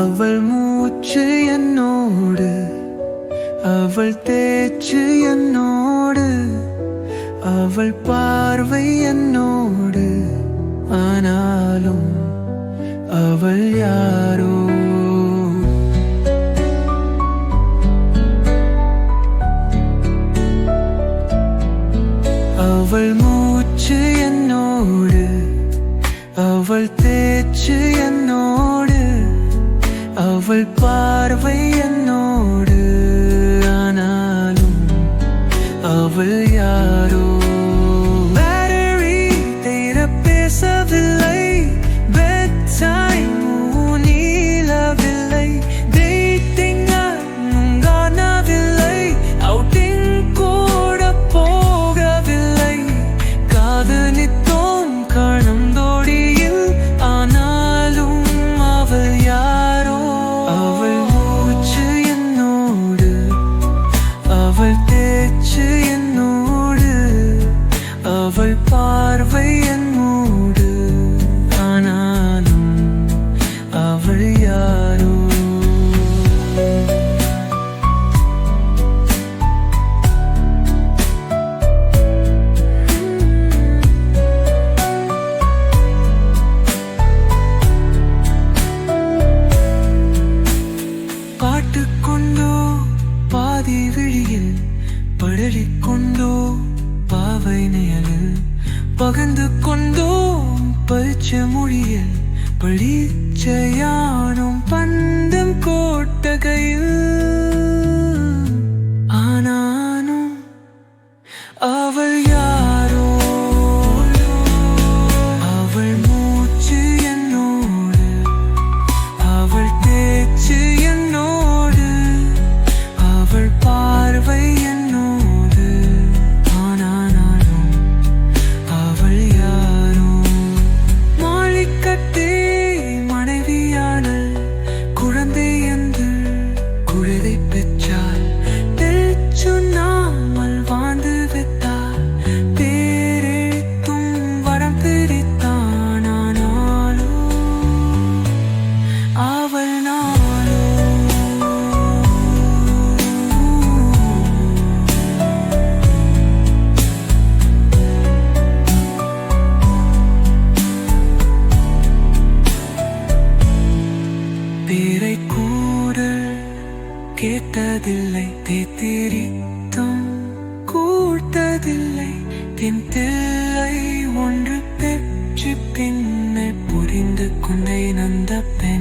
அவள் மூச்சு என்னோடு அவள் தேச்சு என்னோடு அவள் பார்வை என்னோடு. ஆனாலும் அவள் யாரோ? அவள் மூச்சு என்னோடு அவள் தேச்சு என்னோடு. அவள் பார்வை என்னோடு ஆனாலும் அவள் யாரோ பாட்டுக்கொண்டோ பாதி விழியில் படலிக்கொண்டோ பாவை நிழலில் பகிர்ந்து கொண்டோ பரிச்ச மொழியில் பழிச்சையானும் பந்தம் கேட்டதில்லை தேத்திரித்தும் கூட்டதில்லை பின் பிள்ளை ஒன்று பெற்று பின்னை புரிந்து கொண்டேன் அந்த பெண்.